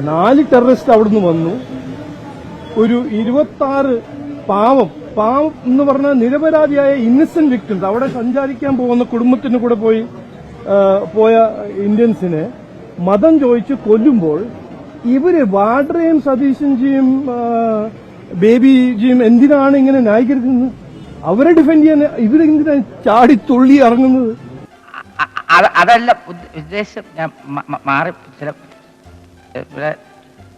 നാല് ടെററിസ്റ്റ് അവിടുന്ന് വന്നു. ഒരു ഇരുപത്തി പാവം പാവം എന്ന് പറഞ്ഞാൽ നിരപരാധിയായ ഇന്നസെന്റ് വിക്ടിംസ് അവിടെ സഞ്ചാരിക്കാൻ പോകുന്ന കുടുംബത്തിന് കൂടെ പോയി പോയ ഇന്ത്യൻസിനെ മതം ചോദിച്ച് കൊല്ലുമ്പോൾ ഇവർ വാഡ്രയും സതീശൻജിയും ബേബി ബേബിജിയും എന്തിനാണ് ഇങ്ങനെ ന്യായീകരിക്കുന്നത്? അവരെ ഡിഫെൻഡ് ചെയ്യാൻ ഇവരെന്തിനാ ചാടി തുള്ളി ഇറങ്ങുന്നത്? അതല്ല ഉദ്ദ- ഉദ്ദേശം ഞാൻ മാറി ചില ഇവിടെ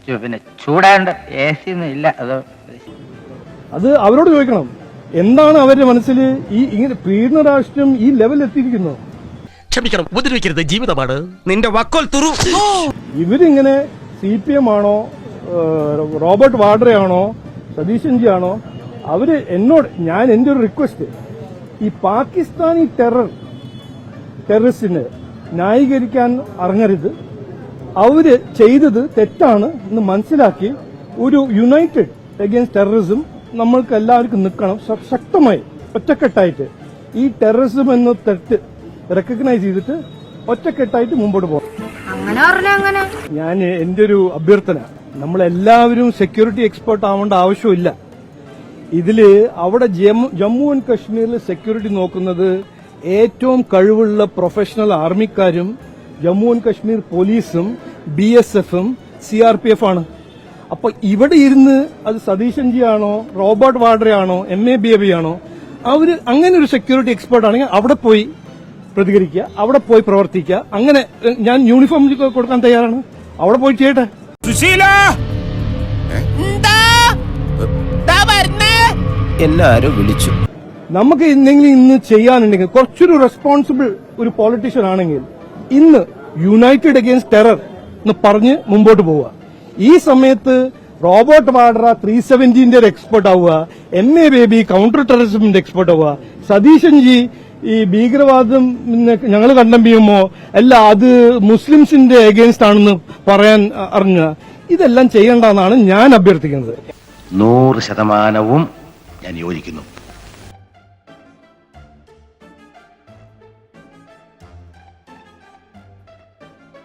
ചു- പിന്നെ ചൂടാണ്ട് എ സി ഒന്നും ഇല്ല അതോ അത് അവരോട് ചോദിക്കണം. എന്താണ് അവരുടെ മനസ്സിൽ ഈ ഇങ്ങനെ പീഡന രാഷ്ട്രം ഈ ലെവലിൽ എത്തിയിരിക്കുന്നു ക്ഷമിക്കണം ഉപദ്രവിക്കരുത് ജീവിതമാണ്. നിന്റെ വക്കോൽ തുറു. ഇവരിങ്ങനെ സി പി എം ആണോ റോബർട്ട് വാഡ്രെ ആണോ സതീശൻജി ആണോ അവർ എന്നോട് ഞാൻ എന്റെ ഒരു റിക്വസ്റ്റ് ഈ പാകിസ്ഥാനി ടെറർ ടെററിസ്റ്റിനെ ന്യായീകരിക്കാൻ ഇറങ്ങരുത് അവർ ചെയ്തത് തെറ്റാണ് എന്ന് മനസ്സിലാക്കി ഒരു യുണൈറ്റഡ് അഗേൻസ്റ്റ് ടെററിസം നമ്മൾക്ക് എല്ലാവർക്കും നിൽക്കണം. ശക്തമായി ഒറ്റക്കെട്ടായിട്ട്. ഈ ടെററിസം എന്ന തെറ്റ് റെക്കഗ്നൈസ് ചെയ്തിട്ട് ഒറ്റക്കെട്ടായിട്ട് മുമ്പോട്ട് പോകാം. അങ്ങനെ ഞാൻ എന്റെ ഒരു അഭ്യർത്ഥന നമ്മളെല്ലാവരും സെക്യൂരിറ്റി എക്സ്പേർട്ട് ആവേണ്ട ആവശ്യമില്ല. ഇതിൽ അവിടെ ജമ്മു ജമ്മു ആൻഡ് കശ്മീരിൽ സെക്യൂരിറ്റി നോക്കുന്നത് ഏറ്റവും കഴിവുള്ള പ്രൊഫഷണൽ ആർമിക്കാരും ജമ്മു ആൻഡ് കശ്മീർ പോലീസും ബി എസ് എഫും സി ആർ പി എഫ് ആണ് അപ്പൊ ഇവിടെ ഇരുന്ന് അത് സതീശൻജി ആണോ റോബർട്ട് വാഡ്ര ആണോ M A B A B ആണോ അവർ അങ്ങനെ ഒരു സെക്യൂരിറ്റി എക്സ്പേർട്ട് ആണെങ്കിൽ അവിടെ പോയി പ്രതികരിക്കുക അവിടെ പോയി പ്രവർത്തിക്കുക. അങ്ങനെ ഞാൻ യൂണിഫോം കൊടുക്കാൻ തയ്യാറാണ്. അവിടെ പോയി ചെയ്യട്ടെ. സുശീല! എല്ലാരും വിളിച്ചു. നമുക്ക് എന്തെങ്കിലും ഇന്ന് ചെയ്യാനുണ്ടെങ്കിൽ കുറച്ചൊരു റെസ്പോൺസിബിൾ ഒരു പോളിറ്റീഷ്യൻ ആണെങ്കിൽ ഇന്ന് യുണൈറ്റഡ് അഗേൻസ്റ്റ് ടെറർ എന്ന് പറഞ്ഞ് മുമ്പോട്ട് പോവുക. ഈ സമയത്ത് റോബോട്ട് വാഡ്ര ത്രീ സെവന്റീന്റെ ഒരു എക്സ്പെർട്ട് ആവുക. എം എ ബേബി കൗണ്ടർ ടെററിസമിന്റെ എക്സ്പെർട്ട് ആവുക. സതീശൻജി ഈ ഭീകരവാദം ഞങ്ങൾ കണ്ടം ചെയ്യുമ്പോ അല്ല അത് മുസ്ലിംസിന്റെ അഗേൻസ്റ്റ് ആണെന്ന് പറയാൻ അറിഞ്ഞ ഇതെല്ലാം ചെയ്യേണ്ടെന്നാണ് ഞാൻ അഭ്യർത്ഥിക്കുന്നത്. നൂറ് ശതമാനവും ഞാൻ യോജിക്കുന്നു.